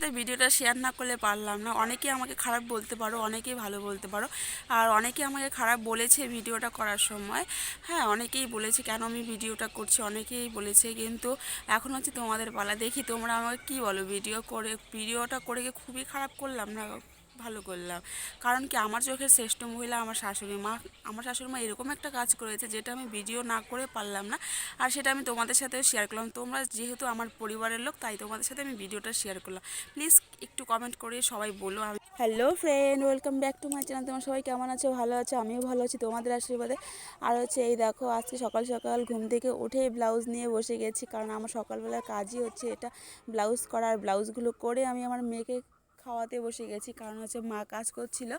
সাথে ভিডিওটা শেয়ার না করলে পারলাম না। অনেকে আমাকে খারাপ বলতে পারো, অনেকেই ভালো বলতে পারো। আর অনেকে আমাকে খারাপ বলেছে ভিডিওটা করার সময়। হ্যাঁ অনেকেই বলেছে, কেন আমি ভিডিওটা করছি? অনেকেই বলেছে, কিন্তু এখন হচ্ছে তোমাদের পালা। দেখি তোমরা আমাকে কি বলো? ভিডিও করে, ভিডিওটা করে খুবই খারাপ করলাম না? ভালো করলাম। কারণ কি আমার চোখের শ্রেষ্ঠ মহিলা আমার শাশুড়ি মা। আমার শাশুড়ি মা এরকম একটা কাজ করেছে যেটা আমি ভিডিও না করে পারলাম না। আর সেটা আমি তোমাদের সাথেও শেয়ার করলাম। তোমরা যেহেতু আমার পরিবারের লোক, তাই তোমাদের সাথে আমি ভিডিওটা শেয়ার করলাম। প্লিজ একটু কমেন্ট করে সবাই বলো আমি hello friend welcome back to my channel তোমার সবাই কেমন আছো? ভালো আছো? আমিও ভালো আছি। তোমাদের আশীর্বাদে। আর হচ্ছে এই দেখো, আজকে সকাল সকাল ঘুম থেকে উঠে ব্লাউজ নিয়ে বসে গেছি। কারণ আমার সকালবেলার কাজই হচ্ছে এটা। ব্লাউজ করার ব্লাউজগুলো করে আমি আমার মেয়েকে খাওয়াতে বসে গেছি, কারণ হচ্ছে মা কাজ করছিল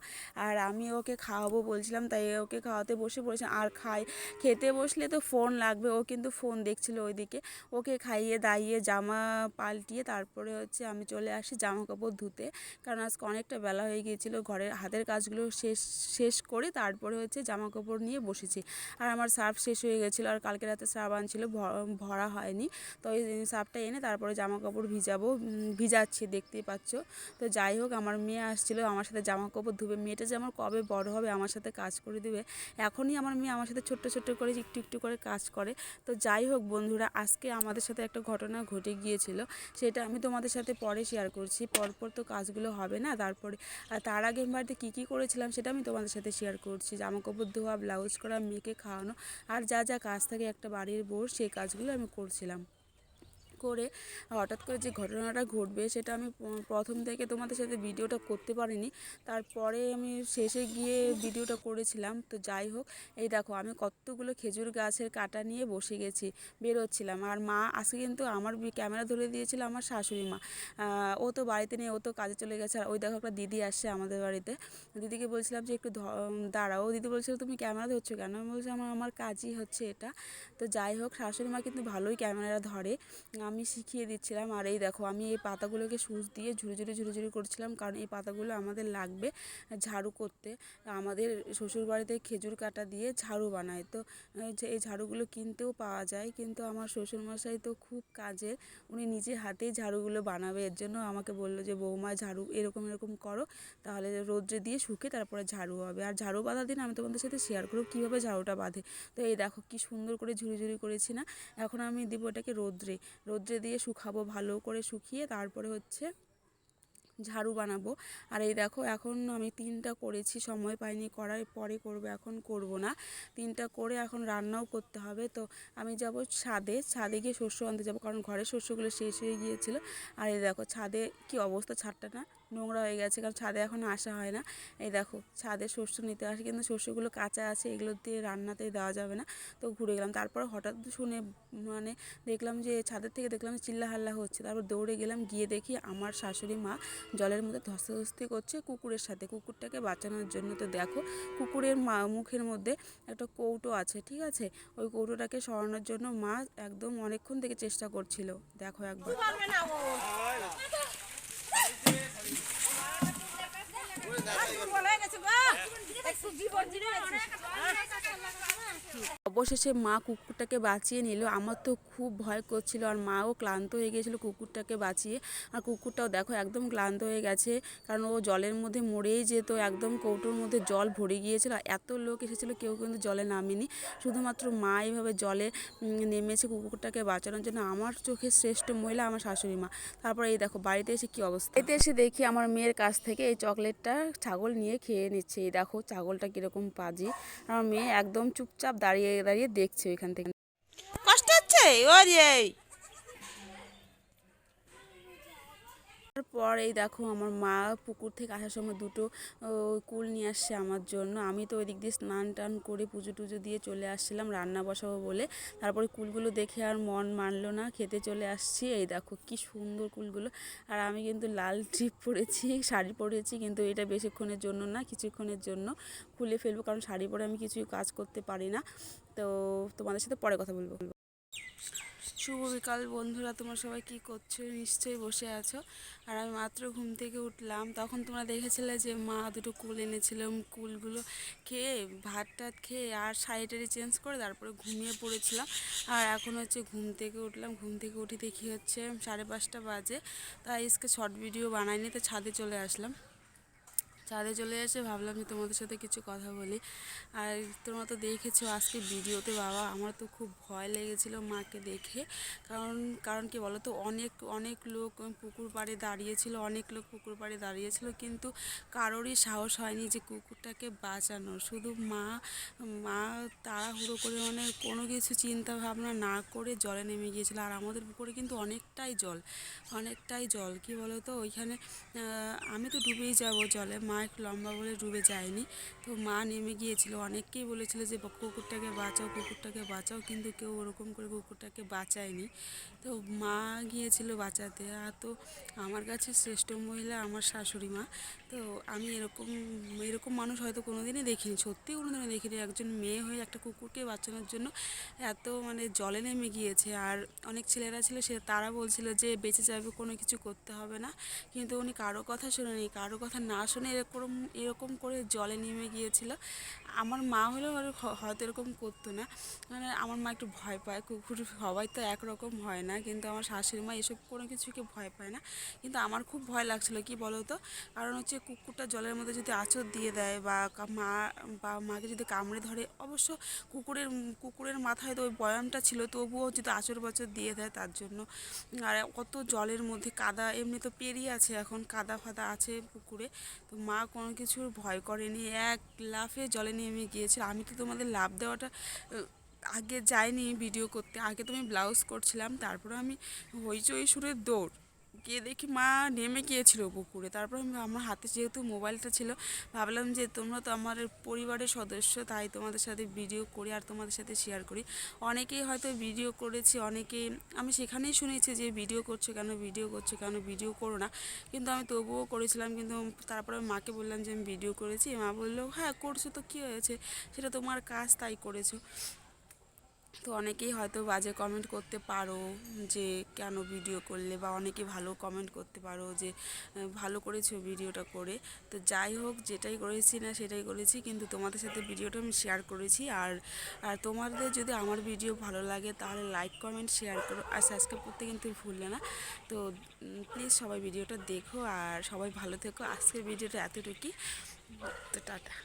আর আমি ওকে খাওয়াবো বলছিলাম, তাই ওকে খাওয়াতে বসে পড়েছি। আর খাই, খেতে বসলে তো ফোন লাগবে, ও কিন্তু ফোন দেখছিল ওইদিকে। ওকে খাইয়ে দাইয়ে জামা পাল্টিয়ে তারপরে হচ্ছে আমি চলে আসি জামা কাপড় ধুতে, কারণ আজকে অনেকটা বেলা হয়ে গিয়েছিল, ঘরের হাতের কাজগুলো শেষ শেষ করে তারপরে হচ্ছে জামা কাপড় নিয়ে বসেছি। আর আমার সার্ফ শেষ হয়ে গেছিল, আর কালকে রাতে সার্ফ আনছিল ভরা হয়নি। তো ওই সার্ফটা এনে তারপরে জামা কাপড় ভিজাবো ভিজাচ্ছি, দেখতেই পাচ্ছ। তো যাই হোক, আমার মেয়ে আসছিল, আমার সাথে জামা কাপড় ধুবে। মেয়েটা যে আমার কবে বড় হবে, আমার সাথে কাজ করে দেবে। এখনই আমার মেয়ে আমার সাথে ছোট্ট ছোট্ট করে, একটু একটু করে কাজ করে। তো যাই হোক বন্ধুরা, আজকে আমাদের সাথে একটা ঘটনা ঘটে গিয়েছিল। সেটা আমি তোমাদের সাথে পরে শেয়ার করছি। পরপর তো কাজগুলো হবে না, তারপরে তার আগে বাড়িতে কী কী করেছিলাম সেটা আমি তোমাদের সাথে শেয়ার করছি। জামা কাপড় ধোয়া, ব্লাউজ করা, মেয়েকে খাওয়ানো, আর যা যা কাজ থাকে একটা বাড়ির বউ সেই কাজগুলো আমি করছিলাম। করে, হঠাৎ করে যে ঘটনাটা ঘটবে সেটা আমি প্রথম থেকে তোমাদের সাথে ভিডিওটা করতে পারিনি। তারপরে আমি শেষে গিয়ে ভিডিওটা করেছিলাম। তো যাই হোক, এই দেখো আমি কতগুলো খেজুর গাছের কাটা নিয়ে বসে গেছি, বেরোচ্ছিলাম। আর মা আজকে কিন্তু আমার ক্যামেরা ধরে দিয়েছিল আমার শাশুড়ি মা। ও তো বাড়িতে নেই, ও তো কাজে চলে গেছে। আর ওই দেখো একটা দিদি আসছে আমাদের বাড়িতে। দিদিকে বলছিলাম যে একটু দাঁড়াও। দিদি বলছিল, তুমি ক্যামেরা ধরছো কেন? আমি বলছি, আমার আমার কাজই হচ্ছে এটা। তো যাই হোক, শাশুড়ি মা কিন্তু ভালোই ক্যামেরা ধরে। আমি শিখিয়ে দিচ্ছিলাম। আর এই দেখো, আমি এই পাতাগুলোকে সুচ দিয়ে ঝুড়ি ঝুড়ি ঝুড়ি ঝুড়ি করছিলাম। কারণ এই পাতাগুলো আমাদের লাগবে ঝাড়ু করতে। আমাদের শ্বশুর বাড়িতে খেজুর কাটা দিয়ে ঝাড়ু বানায়। তো, এই ঝাড়ুগুলো কিনতেও পাওয়া যায়। কিন্তু আমার শ্বশুরমশাই তো খুব কাজের উনি নিজে হাতেই ঝাড়ুগুলো বানাবে। এর জন্য আমাকে বলল যে, বৌমা, ঝাড়ু এরকম এরকম করো। তাহলে রোদ্রে দিয়ে শুকে তারপরে ঝাড়ু হবে। আর ঝাড়ু বাঁধা দিন আমি তোমাদের সাথে শেয়ার করব কীভাবে ঝাড়ুটা বাঁধে। তো এই দেখো, কি সুন্দর করে ঝুড়ি ঝুড়ি করেছি না? এখন আমি দিব এটাকে রোদ্রে রোদ্রে দিয়ে শুকাবো, ভালো করে শুকিয়ে তারপরে হচ্ছে ঝাড়ু বানাবো। আর এই দেখো, এখন আমি তিনটা করেছি, সময় পাইনি করার, পরে করব, এখন করব না। তিনটা করে এখন রান্নাও করতে হবে। তো আমি যাব ছাদে ছাদে গিয়ে শস্য আনতে যাব, কারণ ঘরের শস্যগুলো শেষ হয়ে গিয়েছিল। আর এই দেখো, ছাদে কি অবস্থা ছাদটা না? নোংরা হয়ে গেছে, কারণ ছাদে এখন আসা হয় না। এই দেখো, ছাদে শস্য নিতে আসে, কিন্তু শস্যগুলো কাঁচা আছে, এগুলো দিয়ে রান্নাতে দেওয়া যাবে না। তো ঘুরে গেলাম, তারপর হঠাৎ শুনে মানে দেখলাম যে ছাদের থেকে দেখলাম চিল্লা হাল্লা হচ্ছে। তারপর দৌড়ে গেলাম, গিয়ে দেখি আমার শাশুড়ি মা জলের মধ্যে ধস্তাধস্তি করছে কুকুরের সাথে। কুকুরটাকে বাঁচানোর জন্য তো দেখো, কুকুরের মা, মুখের মধ্যে একটা কৌটো আছে, ঠিক আছে? ওই কৌটোটাকে সরানোর জন্য মা একদম অনেকক্ষণ থেকে চেষ্টা করছিল। দেখো একবার। অবশেষে মা কুকুরটাকে বাঁচিয়ে নিল। আমার তো খুব ভয় করছিল আর মাও ক্লান্ত হয়ে গিয়েছিল কুকুরটাকে বাঁচিয়ে। আর কুকুরটাও দেখো একদম ক্লান্ত হয়ে গেছে, কারণ ও জলের মধ্যে মরেই যেত, একদম কৌটোর মধ্যে জল ভরে গিয়েছিল। এত লোক এসেছিল, কেউ কিন্তু জলে নামেনি। শুধুমাত্র মা এইভাবে জলে নেমেছে কুকুরটাকে বাঁচানোর জন্য। আমার চোখে শ্রেষ্ঠ মহিলা আমার শাশুড়ি মা। তারপর এই দেখো, বাড়িতে এসে কি অবস্থা? এতে এসে দেখি আমার মেয়ের কাছ থেকে এই চকলেটটা ছাগল নিয়ে খেয়ে নিচ্ছে। এই দেখো ছাগলটা কীরকম পাজি। আমার মেয়ে একদম চুপচাপ দাঁড়িয়ে দাঁড়িয়ে দেখছে ওইখান থেকে। কষ্ট হচ্ছে? ওরে তারপর এই দেখো আমার মা পুকুর থেকে আসার সময় দুটো কুল নিয়ে আসছে আমার জন্য। আমি তো ওই দিক দিয়ে স্নান টান করে পুজো টুজো দিয়ে চলে আসছিলাম রান্না বসাবো বলে। তারপরে কুলগুলো দেখে আর মন মানলো না, খেতে চলে আসছি। এই দেখো কি সুন্দর কুলগুলো। আর আমি কিন্তু লাল ট্রিপ পরেছি, শাড়ি পরেছি, কিন্তু এটা বেশিক্ষণের জন্য না, কিছুক্ষণের জন্য খুলে ফেলব। কারণ শাড়ি পরে আমি কিছুই কাজ করতে পারি না। তো তোমাদের সাথে পরে কথা বলব। শুভ বিকাল বন্ধুরা, তোমরা সবাই কি করছ? নিশ্চয়ই বসে আছো। আর আমি মাত্র ঘুম থেকে উঠলাম। তখন তোমরা দেখেছিলে যে মা দুটো কুল এনেছিলাম কুলগুলো খেয়ে, ভাত টাত খেয়ে, আর শাড়িটারি চেঞ্জ করে তারপরে ঘুমিয়ে পড়েছিলাম। আর এখন হচ্ছে ঘুম থেকে উঠলাম। ঘুম থেকে উঠে দেখি হচ্ছে সাড়ে পাঁচটা বাজে। তাই আজকে শর্ট ভিডিও বানাইনি, তো ছাদে চলে আসলাম। ছাদে চলে এসে ভাবলাম যে তোমাদের সাথে কিছু কথা বলি। আর তোমরা তো দেখেছ আজকে ভিডিওতে, বাবা, আমার তো খুব ভয় লেগেছিলো মাকে দেখে। কারণ কারণ কি বলো তো অনেক অনেক লোক পুকুর পাড়ে দাঁড়িয়েছিল, অনেক লোক পুকুর পাড়ে দাঁড়িয়েছিল, কিন্তু কারোরই সাহস হয়নি যে কুকুরটাকে বাঁচানোর। শুধু মা মা তাড়াহুড়ো করে মানে কোনো কিছু চিন্তা ভাবনা না করে জলে নেমে গিয়েছিল। আর আমাদের পুকুরে কিন্তু অনেকটাই জল অনেকটাই জল। কি বলো তো ওইখানে আমি তো ডুবেই যাব জলে। মা একটু লম্বা বলে ডুবে যায়নি। তো মা নেমে গিয়েছিল। অনেককেই বলেছিল যে কুকুরটাকে বাঁচাও কুকুরটাকে বাঁচাও। কিন্তু কেউ ওরকম করে কুকুরটাকে বাঁচায়নি। তো মা গিয়েছিল বাঁচাতে। আর তো আমার কাছে শ্রেষ্ঠ মহিলা আমার শাশুড়ি মা। তো আমি এরকম এরকম মানুষ হয়তো কোনো দিনই দেখিনি। সত্যি কোনো দিনই দেখিনি। একজন মেয়ে হয়ে একটা কুকুরকে বাঁচানোর জন্য এত মানে জলে নেমে গিয়েছে। আর অনেক ছেলেরা ছিল, সে তারা বলছিল যে, বেঁচে যাবে, কোনো কিছু করতে হবে না। কিন্তু উনি কারও কথা শোনেনি। কারও কথা না শুনে এরকম এরকম করে জলে নেমে গিয়েছিল। আমার মা হলেও হয়তো এরকম করতো না। মানে আমার মা একটু ভয় পায়, কুকুর সবাই তো একরকম হয় না। কিন্তু আমার শাশুড়ি মা এসব কোনো কিছুকে ভয় পায় না। কিন্তু আমার খুব ভয় লাগছিল, কি বলো তো কারণ হচ্ছে কুকুরটা জলের মধ্যে যদি আঁচড় দিয়ে দেয় বা মা, বা মাকে যদি কামড়ে ধরে, অবশ্য কুকুরের কুকুরের মাথায় তো ওই বয়ামটা ছিল, তবুও যদি আঁচড় বাচড় দিয়ে দেয় তার জন্য। আর অত জলের মধ্যে, কাদা এমনি তো পেরিয়ে আছে এখন, কাদা ফাদা আছে পুকুরে। তো মা কোনো কিছুর ভয় করেনি, এক লাফে জলে নেমে গিয়েছিল। আমি তো তোমাদের লাভ দেওয়াটা আগে যাইনি ভিডিও করতে। আগে তো আমি ব্লাউজ করছিলাম, তারপরে আমি হইচই সুরের দৌড়। গিয়ে দেখি মা নেমে গিয়েছিল পুকুরে। তারপর আমার হাতে যেহেতু মোবাইলটা ছিল, ভাবলাম যে তোমরা তো আমার পরিবারের সদস্য, তাই তোমাদের সাথে ভিডিও করি আর তোমাদের সাথে শেয়ার করি। অনেকেই হয়তো ভিডিও করেছি অনেকেই আমি সেখানেই শুনেছি যে ভিডিও করছ কেন ভিডিও করছ কেন ভিডিও করো না। কিন্তু আমি তবুও করেছিলাম, কিন্তু তারপরে মাকে বললাম যে আমি ভিডিও করেছি। মা বলল হ্যাঁ করছ তো, কী হয়েছে? সেটা তোমার কাজ, তাই করেছ। তো অনেকেই হয়তো বাজে কমেন্ট করতে পারো যে, কেন ভিডিও করলে? বা অনেকে ভালো কমেন্ট করতে পারো যে ভালো করেছ ভিডিওটা করে। তো যাই হোক, যেটাই করেছি না সেটাই করেছি, কিন্তু তোমাদের সাথে ভিডিওটা আমি শেয়ার করেছি। আর আর তোমাদের যদি আমার ভিডিও ভালো লাগে, তাহলে লাইক কমেন্ট শেয়ার করো। আর সাবস্ক্রাইব করতে কিন্তু ভুললে না। তো প্লিজ সবাই ভিডিওটা দেখো। আর সবাই ভালো থেকো। আজকের ভিডিওটা এতটুকুই। তো টাটা।